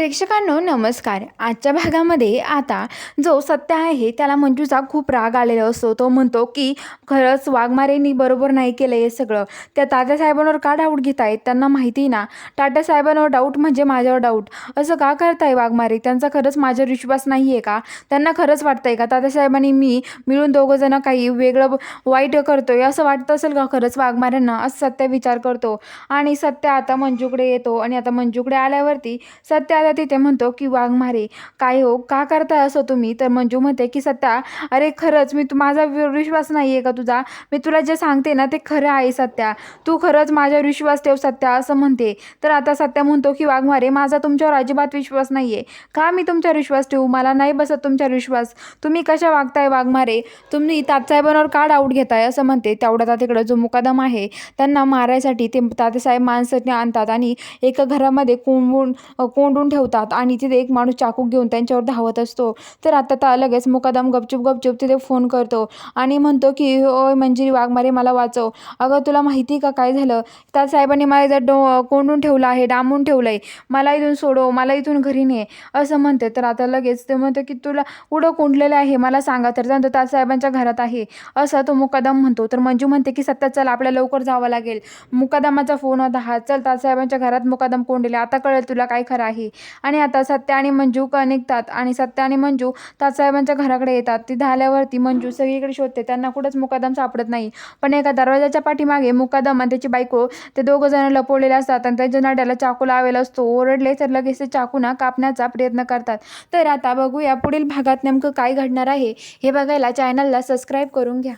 प्रेक्षकांनो नमस्कार. आजच्या भागामध्ये आता जो सत्य आहे त्याला मंजूचा खूप राग आलेला असतो. तो म्हणतो की खरंच वाघमारेंनी बरोबर नाही केलं हे सगळं. त्या तात्या साहेबांवर का डाऊट घेत आहेत त्यांना माहिती ना. टाटा साहेबांवर डाऊट म्हणजे माझ्यावर डाऊट असं का करताय वाघमारे? त्यांचा खरंच माझ्यावर विश्वास नाही आहे का? त्यांना खरंच वाटतंय का? तात्यासाहेबांनी मी मिळून दोघंजणं काही वेगळं वाईट करतोय? असं वाटतं असेल का खरंच वाघमाऱ्यांना? असं सत्य विचार करतो. आणि सत्य आता मंजूकडे येतो. आणि आता मंजूकडे आल्यावरती सत्य आता तिथे म्हणतो की वाघमारे काय हो? का करताय असं तुम्ही? तर मंजू म्हणते की सत्या अरे खरंच मी तू माझा विश्वास नाही आहे का तुझा? मी तुला जे सांगते ना ते खरं आहे सत्या. तू खरंच माझ्यावर विश्वास ठेव सत्या असं म्हणते. तर आता सत्या म्हणतो की वाघमारे माझा तुमच्यावर अजिबात विश्वास नाही आहे का मी तुमच्यावर विश्वास ठेवू? मला नाही बसत तुमच्यावर विश्वास. तुम्ही कशा वागताय वाघमारे तुम्ही तातसाहेबांवर का डाऊट घेताय? असं म्हणते. तेवढा तिकडं जो मुकादम आहे त्यांना मारायसाठी ते तातेसाहेब माणसं आणतात आणि एका घरामध्ये कोंबून कोंडून ठेव ठेवतात आणि तिथे एक माणूस चाकू घेऊन त्यांच्यावर धावत असतो. तर आता तर लगेच मुकादम गपचूप गपचूप तिथे फोन करतो आणि म्हणतो की ओय मंजिरी वाघमारे मला वाचव. अगं तुला माहिती का काय झालं? त्या साहेबांनी मला जर डो कोंडून ठेवलं आहे डांबून ठेवलं आहे मला इथून सोडव मला इथून घरी ने. असं म्हणते. तर आता लगेच ते म्हणतो की तुला कुठं कोंडलेलं आहे? मला सांगा. तर त्यानंतर त्या साहेबांच्या घरात आहे. असं तो मुकादम म्हणतो. तर मंजू म्हणते की सत्या चल आपल्याला लवकर जावं लागेल. मुकादमाचा फोन होता हा. चल तासाहेबांच्या घरात मुकादम कोंडले. आता कळेल तुला काय खरं आहे. आणि आता सत्या आणि मंजू क निघतात आणि सत्या आणि मंजू तासाहेबांच्या घराकडे येतात. ती झाल्यावरती मंजू सगळीकडे शोधते. त्यांना कुठंच मुकादम सापडत नाही. पण एका दरवाजाच्या पाठीमागे मुकादम आणि त्याची बायको ते दोघं जण लपवलेले असतात आणि त्यांच्या नाड्याला चाकू लावेला असतो. ओरडले तर लगेच ते चाकूना कापण्याचा प्रयत्न करतात. तर आता बघूया पुढील भागात नेमकं काय घडणार आहे हे बघायला चॅनलला सबस्क्राईब करून घ्या.